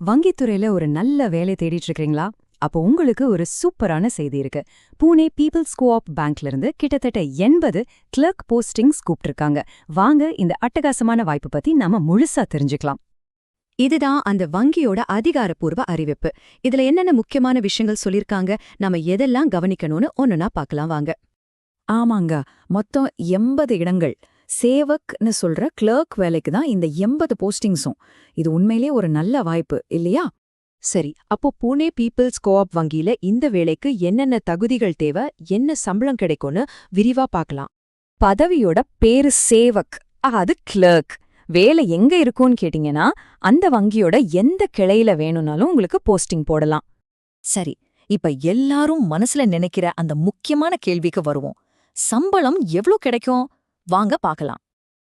வங்கித்துறையில ஒரு நல்ல வேலை தேடிட்டு இருக்கீங்களா? அப்போ உங்களுக்கு ஒரு சூப்பரான செய்தி இருக்கு. பூனே பீப்புள்ஸ் கோஆப் பேங்க்ல இருந்து கிட்டத்தட்ட எண்பது கிளர்க் போஸ்டிங்ஸ் கூப்பிட்டிருக்காங்க. வாங்க இந்த அட்டகாசமான வாய்ப்பு பத்தி நாம முழுசா தெரிஞ்சுக்கலாம். இதுதான் அந்த வங்கியோட அதிகாரப்பூர்வ அறிவிப்பு. இதுல என்னென்ன முக்கியமான விஷயங்கள் சொல்லிருக்காங்க நாம எதெல்லாம் கவனிக்கணும்னு ஒண்ணுனா பார்க்கலாம் வாங்க. ஆமாங்க. மொத்தம் எண்பது இடங்கள். சேவக்னு சொல்ற கிளர்க் வேலைக்கு தான் இந்த எண்பது போஸ்டிங்ஸும் இது உண்மையிலே ஒரு நல்ல வாய்ப்பு இல்லையா? சரி அப்போ புனே பீப்பிள்ஸ் கோஆப் வங்கியில இந்த வேலைக்கு என்னென்ன தகுதிகள் தேவை என்ன சம்பளம் கிடைக்கும்னு விரிவா பார்க்கலாம். பதவியோட பேரு சேவக் அது கிளர்க் வேலை எங்க இருக்கும்னு கேட்டீங்கன்னா அந்த வங்கியோட எந்த கிளையில வேணும்னாலும் உங்களுக்கு போஸ்டிங் போடலாம். சரி இப்ப எல்லாரும் மனசுல நினைக்கிற அந்த முக்கியமான கேள்விக்கு வருவோம். சம்பளம் எவ்ளோ கிடைக்கும்? வாங்க பார்க்கலாம்.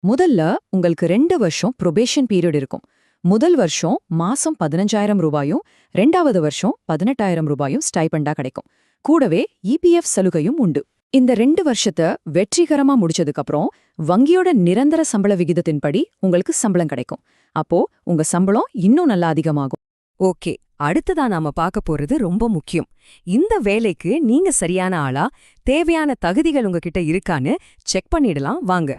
முதல்ல உங்களுக்கு ரெண்டு வருஷம் ப்ரொபேஷன் பீரியட் இருக்கும். முதல் வருஷம் மாசம் பதினஞ்சாயிரம் ரூபாயும் ரெண்டாவது வருஷம் பதினெட்டாயிரம் ரூபாயும் ஸ்டைபண்டா கிடைக்கும். கூடவே இபிஎஃப் சலுகையும் உண்டு. இந்த ரெண்டு வருஷத்தை வெற்றிகரமா முடிச்சதுக்கப்புறம் வங்கியோட நிரந்தர சம்பள விகிதத்தின்படி உங்களுக்கு சம்பளம் கிடைக்கும். அப்போ உங்க சம்பளம் இன்னும் நல்லா அதிகமாகும். ஓகே. அடுத்ததா நாம பார்க்க போறது ரொம்ப முக்கியம். இந்த வேலைக்கு நீங்க சரியான ஆளா தேவையான தகுதிகள் உங்ககிட்ட இருக்கான்னு செக் பண்ணிடலாம் வாங்க.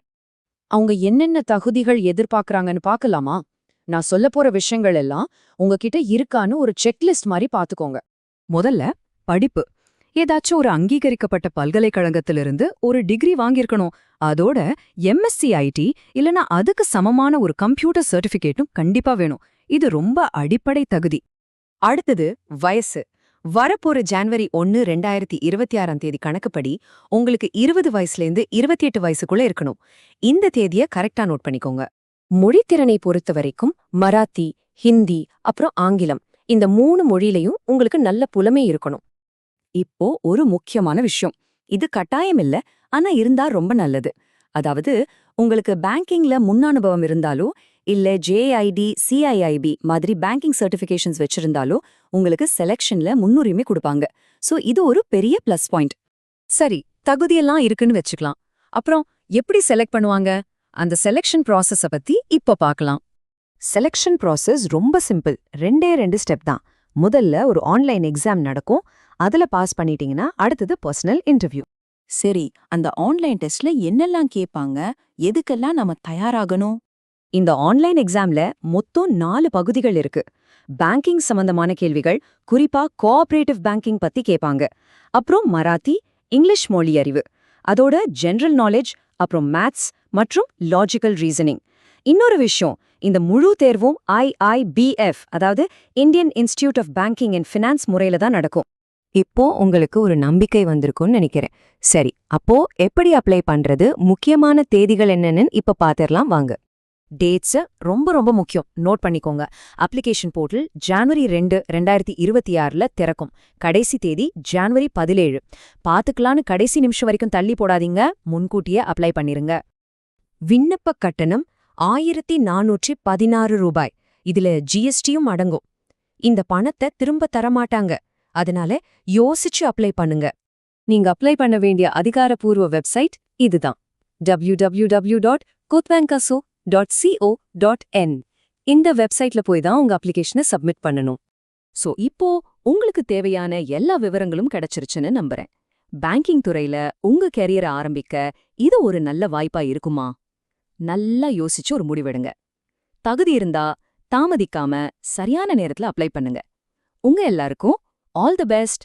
அவங்க என்னென்ன தகுதிகள் எதிர்பார்க்கறாங்கன்னு பார்க்கலாமா? நான் சொல்ல போற விஷயங்கள் எல்லாம் உங்ககிட்ட இருக்கான்னு ஒரு செக்லிஸ்ட் மாதிரி பாத்துக்கோங்க முதல்ல படிப்பு. ஏதாச்சும் ஒரு அங்கீகரிக்கப்பட்ட பல்கலைக்கழகத்திலிருந்து ஒரு டிகிரி வாங்கியிருக்கணும். அதோட எம்எஸ்சி ஐடி இல்லனா அதுக்கு சமமான ஒரு கம்ப்யூட்டர் சர்டிஃபிகேட்டும் கண்டிப்பா வேணும். இது ரொம்ப அடிப்படை தகுதி. அடுத்தது வயசு. வரப்போற ஜான்வரி ஒன்னு ரெண்டாயிரத்தி இருபத்தி ஆறாம் தேதி கணக்குப்படி உங்களுக்கு இருபது வயசுலேருந்து இருபத்தி எட்டு வயசுக்குள்ள இருக்கணும். இந்த தேதிய கரெக்டா நோட் பண்ணிக்கோங்க. மொழித்திறனை பொறுத்த வரைக்கும் மராத்தி ஹிந்தி அப்புறம் ஆங்கிலம் இந்த மூணு மொழியிலையும் உங்களுக்கு நல்ல புலமே இருக்கணும். இப்போ ஒரு முக்கியமான விஷயம். இது கட்டாயம் இல்ல ஆனா இருந்தா ரொம்ப நல்லது. அதாவது உங்களுக்கு பேங்கிங்ல முன்னானுபவம் இருந்தாலோ இல்ல ஜேஐடி சிஐஐபி மாதிரி பேங்கிங் சர்டிபிகேஷன்ஸ் வச்சிருந்தாலோ உங்களுக்கு செலெக்ஷன்ல முன்னுரிமை கொடுப்பாங்க. சோ இது ஒரு பெரிய பிளஸ் பாயிண்ட் சரி தகுதியெல்லாம் இருக்குன்னு வச்சுக்கலாம். அப்புறம் எப்படி செலக்ட் பண்ணுவாங்க? அந்த செலெக்ஷன் ப்ராசஸ பத்தி இப்ப பார்க்கலாம். செலெக்ஷன் ப்ராசஸ் ரொம்ப சிம்பிள் ரெண்டே ரெண்டு ஸ்டெப் தான். முதல்ல ஒரு ஆன்லைன் எக்ஸாம் நடக்கும். அதுல பாஸ் பண்ணிட்டீங்கன்னா அடுத்தது பர்சனல் இன்டர்வியூ சரி அந்த ஆன்லைன் டெஸ்ட்ல என்னெல்லாம் கேட்பாங்க? எதுக்கெல்லாம் நம்ம தயாராகணும்? இந்த ஆன்லைன் எக்ஸாம்ல மொத்தம் நாலு பகுதிகள் இருக்கு. பேங்கிங் சம்பந்தமான கேள்விகள் குறிப்பா கோஆபரேட்டிவ் பேங்கிங் பத்தி கேட்பாங்க அப்புறம் மராத்தி இங்கிலீஷ் மொழி அறிவு. அதோட ஜெனரல் நாலேஜ் அப்புறம் மேத்ஸ் மற்றும் லாஜிக்கல் ரீசனிங் இன்னொரு விஷயம் இந்த முழு தேர்வும் ஐஐபிஎஃப் அதாவது Indian institute of banking and finance முறையில தான் நடக்கும். இப்போ உங்களுக்கு ஒரு நம்பிக்கை வந்திருக்கும்னு நினைக்கிறேன். சரி அப்போ எப்படி அப்ளை பண்றது முக்கியமான தேதிகள் என்னன்னு இப்ப பாத்திரலாம் வாங்க. டேட்ஸ் ரொம்ப ரொம்ப முக்கியம். நோட் பண்ணிக்கோங்க. அப்ளிகேஷன் போர்ட்டல் ஜான்வரி ரெண்டு ரெண்டாயிரத்தி இருபத்தி ஆறுல திறக்கும். கடைசி தேதி ஜான்வரி பதினேழு. பாத்துக்கலான்னு கடைசி நிமிஷம் வரைக்கும் தள்ளி போடாதீங்க. முன்கூட்டியே அப்ளை பண்ணிருங்க. விண்ணப்ப கட்டணம் ஆயிரத்தி நானூற்றி பதினாறு ரூபாய். இதுல ஜிஎஸ்டியும் அடங்கும். இந்த பணத்தை திரும்ப தரமாட்டாங்க. அதனால யோசிச்சு அப்ளை பண்ணுங்க. நீங்க அப்ளை பண்ண வேண்டிய அதிகாரப்பூர்வ வெப்சைட் இதுதான். W டபி W dot dot CO dot N இந்த வெப்சைட்ல போய் தான் உங்க அப்ளிகேஷனை சப்மிட் பண்ணணும். சோ இப்போ உங்களுக்கு தேவையான எல்லா விவரங்களும் கிடைச்சிருச்சுன்னு நம்புறேன். பேங்கிங் துறையில உங்க கெரியரை ஆரம்பிக்க இது ஒரு நல்ல வாய்ப்பா இருக்குமா? நல்லா யோசிச்சு ஒரு முடிவெடுங்க. தகுதி இருந்தா தாமதிக்காம சரியான நேரத்துல அப்ளை பண்ணுங்க. உங்க எல்லாருக்கும் ஆல் தி பெஸ்ட்